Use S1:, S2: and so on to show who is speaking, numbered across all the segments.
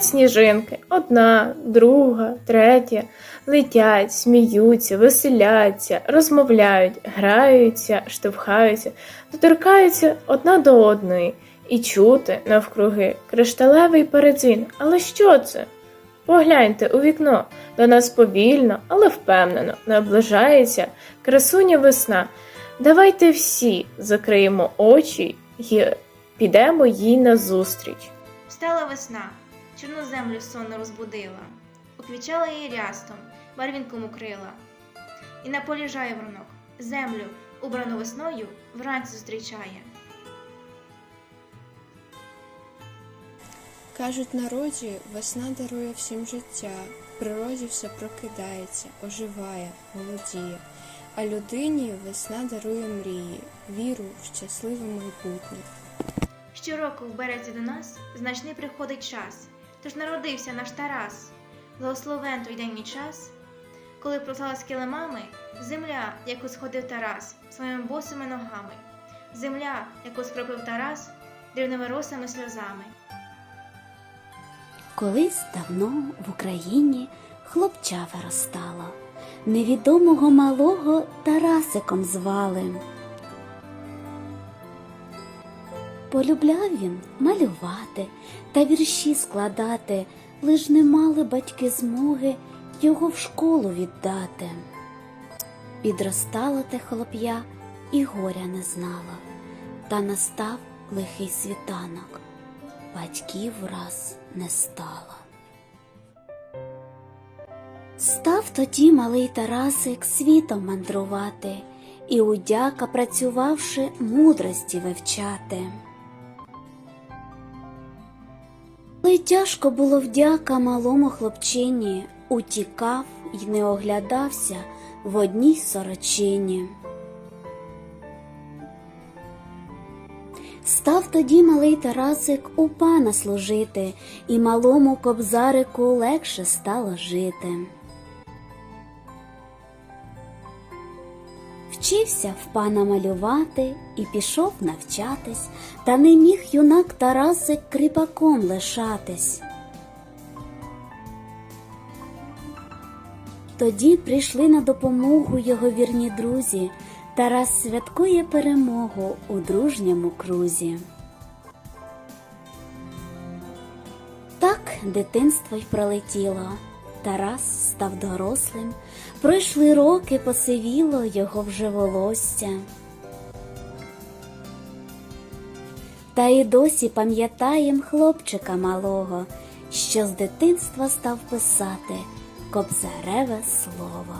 S1: Сніжинки одна, друга, третя, летять, сміються, веселяться, розмовляють, граються, штовхаються, доторкаються одна до одної і чути навкруги кришталевий передзвін. Але що це? Погляньте у вікно, до нас повільно, але впевнено наближається красуня весна. Давайте всі закриємо очі і підемо їй назустріч.
S2: Встала весна, чорну землю сонно розбудила, уквічала її рястом, барвінком укрила. І на полі жайворонок, землю, убрану весною, вранці зустрічає.
S3: Кажуть, народі весна дарує всім життя, в природі все прокидається, оживає, молодіє. А людині весна дарує мрії, віру в щасливе майбутнє.
S2: Щороку в березі до нас значний приходить час, тож народився наш Тарас. Благословен той день і час, коли прослалась килимами земля, яку сходив Тарас своїми босими ногами, земля, яку скропив Тарас дрібними росами сльозами.
S4: Колись давно в Україні хлопча виростало, невідомого малого Тарасиком звали. Полюбляв він малювати та вірші складати, лиш не мали батьки змоги його в школу віддати. Підростало те хлоп'я і горя не знало, та настав лихий світанок батьків враз не стало. Став тоді малий Тарасик світом мандрувати і удяка, працювавши, мудрості вивчати. Але тяжко було вдяка малому хлопчині, утікав й не оглядався в одній сорочині. Став тоді малий Тарасик у пана служити, і малому кобзарику легше стало жити. Вчився в пана малювати і пішов навчатись, та не міг юнак Тарасик кріпаком лишатись. Тоді прийшли на допомогу його вірні друзі. Тарас святкує перемогу у дружньому крузі. Так дитинство й пролетіло. Тарас став дорослим, пройшли роки, посивіло його вже волосся. Та й досі пам'ятаєм хлопчика малого, що з дитинства став писати кобзареве слово.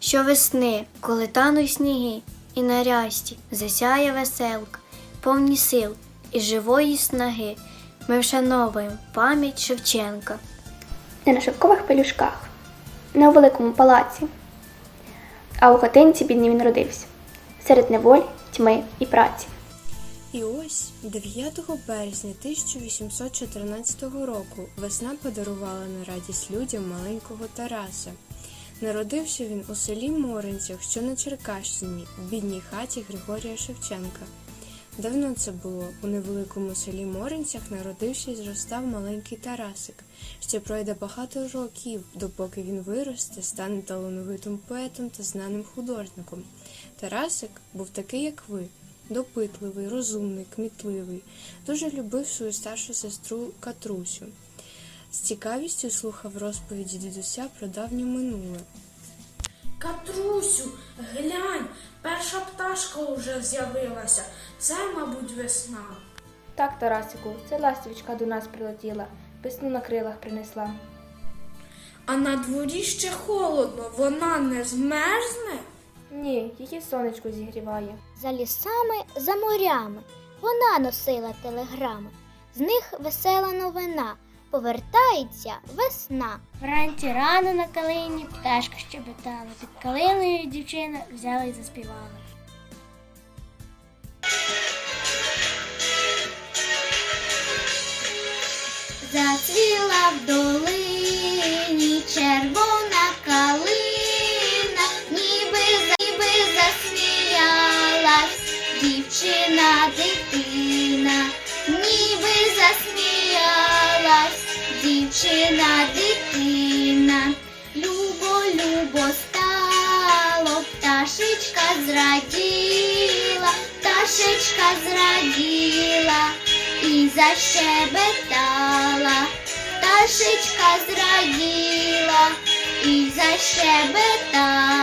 S5: Щовесни, коли тануть сніги, і на рясті засяє веселка, повні сил і живої снаги, ми вшановуємо пам'ять Шевченка.
S6: не на шовкових пелюшках, не у великому палаці, а у хатинці бідний він родився, серед неволі, тьми і праці.
S3: І ось 9 березня 1814 року весна подарувала на радість людям маленького Тараса. Народився він у селі Моринцях, що на Черкащині, в бідній хаті Григорія Шевченка. Давно це було. У невеликому селі Моринцях народився і зростав маленький Тарасик. Ще пройде багато років, допоки він виросте, стане талановитим поетом та знаним художником. Тарасик був такий, як ви, допитливий, розумний, кмітливий, дуже любив свою старшу сестру Катрусю. З цікавістю слухав розповіді дідуся про давнє минуле.
S7: Катрусю, глянь, перша пташка уже з'явилася. Це, мабуть, весна.
S6: Так, Тарасику, це ластівочка до нас прилетіла, весну на крилах принесла.
S7: А на дворі ще холодно, вона не змерзне.
S6: Ні, її сонечко зігріває.
S8: За лісами, за морями вона носила телеграми. З них весела новина. Повертається весна.
S9: Вранці рано на калині пташка щебетала. Під калиною дівчина взяла й заспівала.
S8: Зацвіла в долині червона калина, ніби, ніби засміялась зраділа, зраділа і защебетала, пташечка зраділа і защебетала.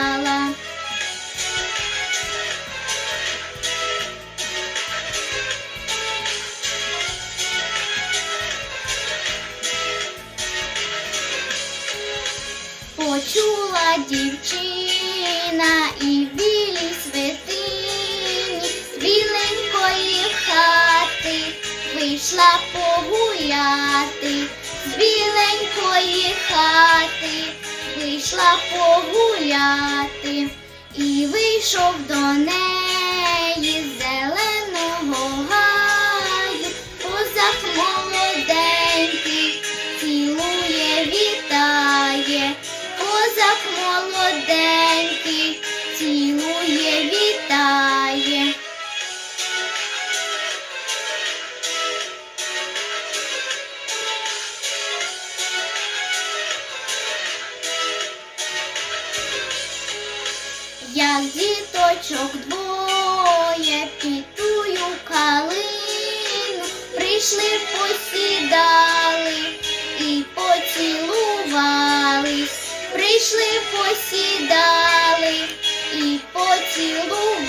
S8: Почула дівчина і хати вийшла погуляти, і вийшов до неї з зеленого гаю, козак молоденький, цілує, вітає, козак молоденький, прийшли, посідали і поцілувались.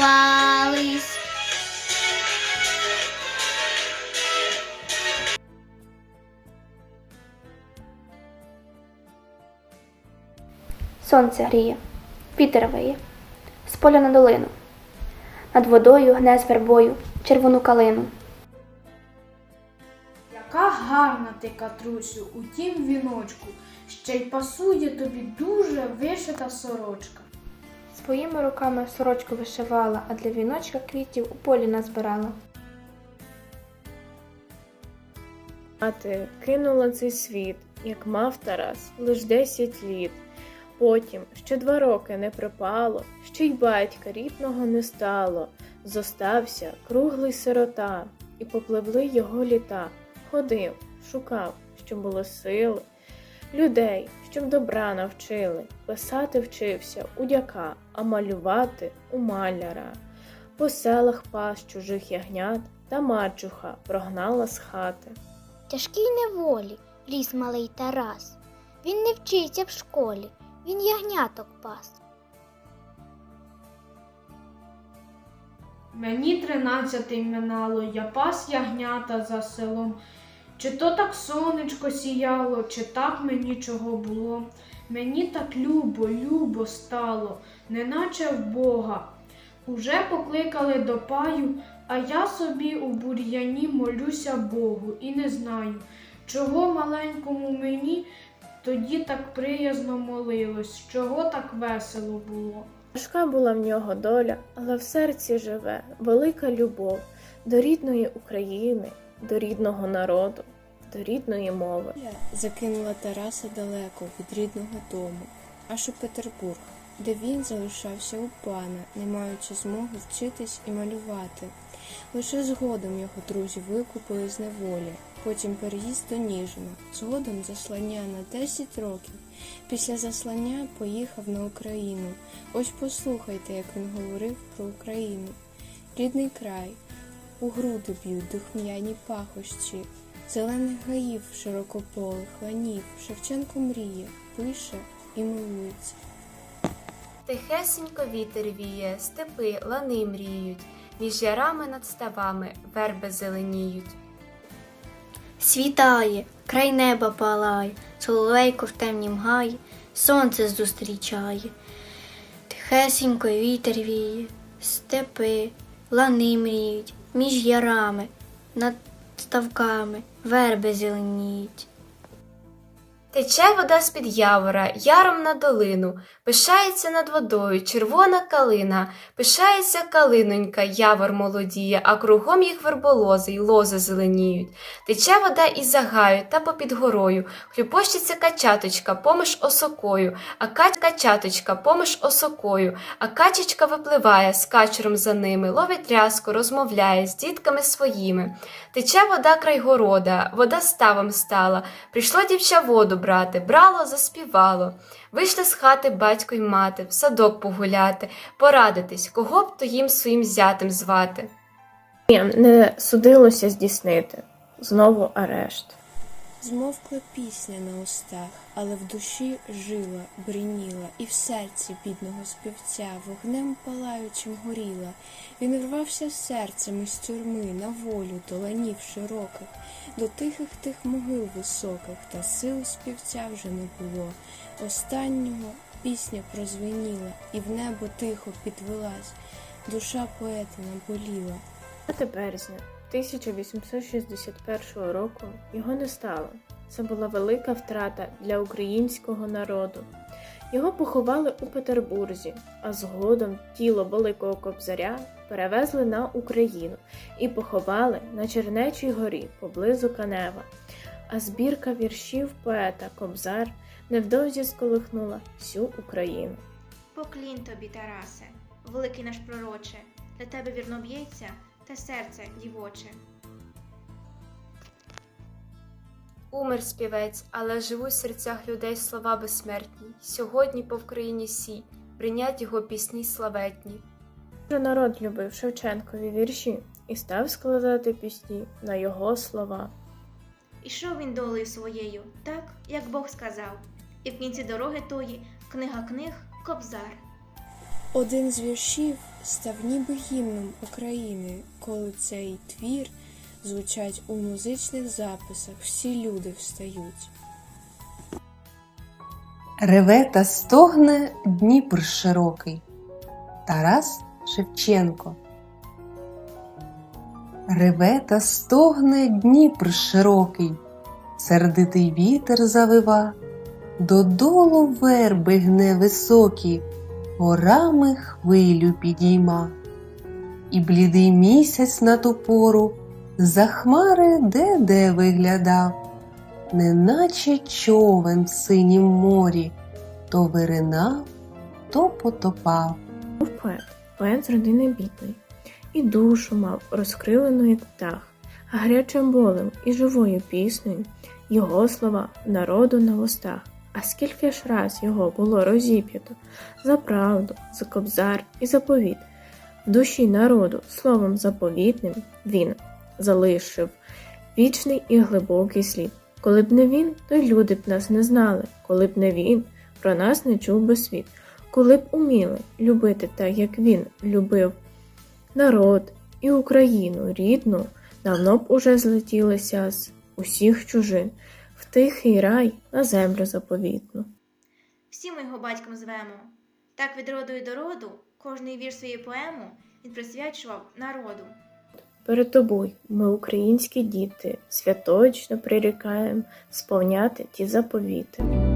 S6: Сонце гріє, вітер виє, з поля на долину. Над водою гне з вербою червону калину.
S7: Яка гарна ти, Катрусю, у тім віночку, ще й пасує тобі дуже вишита сорочка.
S1: Своїми руками сорочку вишивала, а для віночка квітів у полі назбирала. Мати кинула цей світ, як мав Тарас, лиш десять літ. Потім ще два роки не припало, ще й батька рідного не стало. Зостався круглий сирота, і попливли його літа. Ходив, шукав, щоб було сили, людей, щоб добра навчили. Писати вчився у дяка, а малювати у маляра. По селах пас чужих ягнят, та мачуха прогнала з хати.
S8: Тяжкій неволі ліс малий Тарас. Він не вчиться в школі, він ягняток пас.
S7: Мені тринадцятий минало, я пас ягнята за селом. Чи то так сонечко сіяло, чи так мені чого було. Мені так любо, любо стало, неначе в Бога. Уже покликали до паю, а я собі у бур'яні молюся Богу і не знаю, чого маленькому мені тоді так приязно молилось, чого так весело було.
S1: Важка була в нього доля, але в серці живе велика любов до рідної України, до рідного народу, до рідної мови.
S3: Оля закинула Тараса далеко від рідного дому, аж у Петербург, де він залишався у пана, не маючи змоги вчитись і малювати. Лише згодом його друзі викупили з неволі, потім переїзд до Ніжина, згодом заслання на 10 років. Після заслання поїхав на Україну. Ось послухайте, як він говорив про Україну. Рідний край, у груди б'ють духм'яні пахощі, зелених гаїв широкополих ланів, Шевченко мріє, пише і милується.
S10: Тихесенько вітер віє, степи, лани мріють, між ярами над ставами верби зеленіють.
S5: Світає, край неба палає, соловейко в темнім гаї, сонце зустрічає. Тихесенько вітер віє, степи, лани мріють, між ярами, над ставками, верби зеленіють.
S10: Тече вода з-під явора, яром на долину, пишається над водою червона калина, пишається калинонька, явор молодіє, а кругом їх верболози й лози зеленіють. Тече вода із загаю та попід горою, хлюпощиться качаточка поміж осокою, а кать качаточка поміж осокою, а качечка випливає з качером за ними, ловить рязку, розмовляє з дітками своїми. Тече вода край города, вода ставом стала, прийшло дівча воду брати, брало, заспівало. Вийшли з хати батько й мати, в садок погуляти, порадитись, кого б то їм своїм зятем звати.
S1: Не судилося здійснити. Знову арешт.
S3: Змовкла пісня на устах, але в душі жила, бриніла, і в серці бідного співця вогнем палаючим горіла. Він рвався серцем із тюрми на волю до ланів широких, до тихих тих могил високих, та сил співця вже не було. Останнього пісня прозвеніла, і в небо тихо підвелась. Душа поета наболіла.
S1: 5 березня 1861 року його не стало. Це була велика втрата для українського народу. Його поховали у Петербурзі, а згодом тіло Великого Кобзаря перевезли на Україну і поховали на Чернечій горі поблизу Канева. А збірка віршів поета Кобзар невдовзі сколихнула всю Україну.
S2: Поклін тобі, Тарасе, великий наш пророче, для тебе вірно б'ється те серце дівоче.
S10: Умер співець, але живуть в серцях людей слова безсмертні. Сьогодні по Вкраїні сій, прийнять його пісні славетні.
S1: Що народ любив Шевченкові вірші і став складати пісні на його слова.
S2: Ішов він долею своєю, так, як Бог сказав, і в кінці дороги тої книга книг Кобзар.
S3: Один з віршів став ніби гімном України, коли цей твір звучать у музичних записах, всі люди встають.
S11: Реве та стогне Дніпр широкий. Тарас Шевченко. Реве та стогне Дніпр широкий, сердитий вітер завива, додолу верби гне високі, горами хвилю підійма. І блідий місяць на ту пору за хмари де-де виглядав, неначе човен в синім морі, то виринав, то потопав.
S1: Був поет, поет з родини бідної, і душу мав розкрилену, як птах, гарячим болем і живою піснею його слова народу на устах. А скільки ж раз його було розіп'ято за правду, за кобзар і заповіт. В душі народу словом заповітним він залишив вічний і глибокий слід. Коли б не він, то й люди б нас не знали, коли б не він, про нас не чув би світ коли б уміли любити так, як він любив народ і Україну рідну, давно б уже злетілися з усіх чужин в тихий рай на землю заповітну.
S2: Всі ми його батьком звемо. Так від роду і до роду кожний вір своєї поему він присвячував народу.
S1: Перед тобою ми, українські діти, святочно прирікаємо сповняти ті заповіти.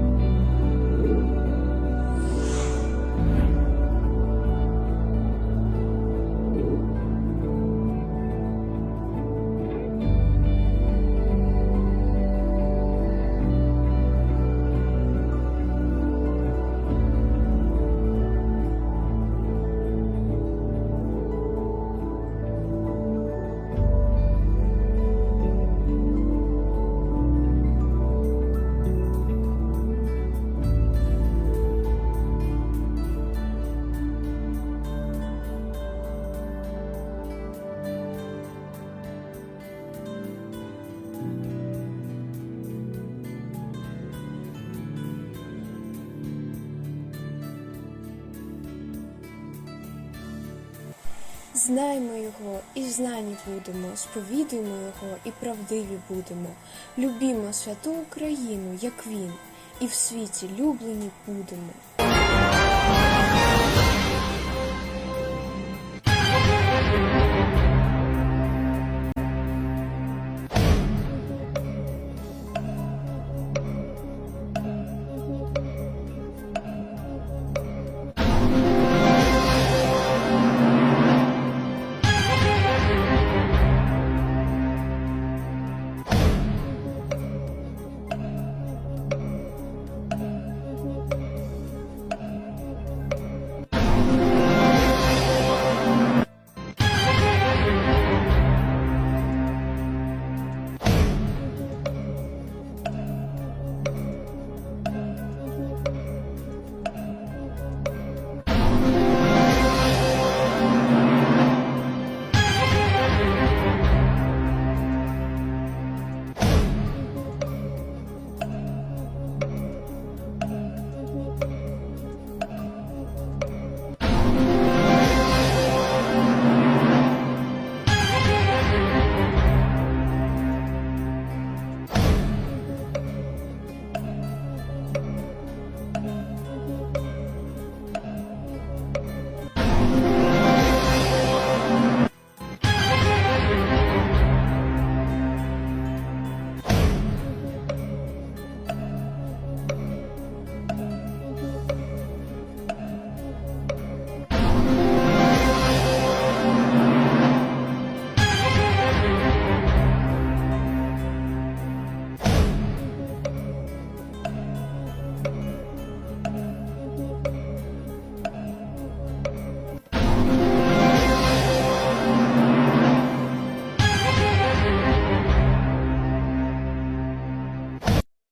S3: Знаймо його і знані будемо, сповідуємо його і правдиві будемо. Любімо святу Україну, як він, і в світі люблені будемо.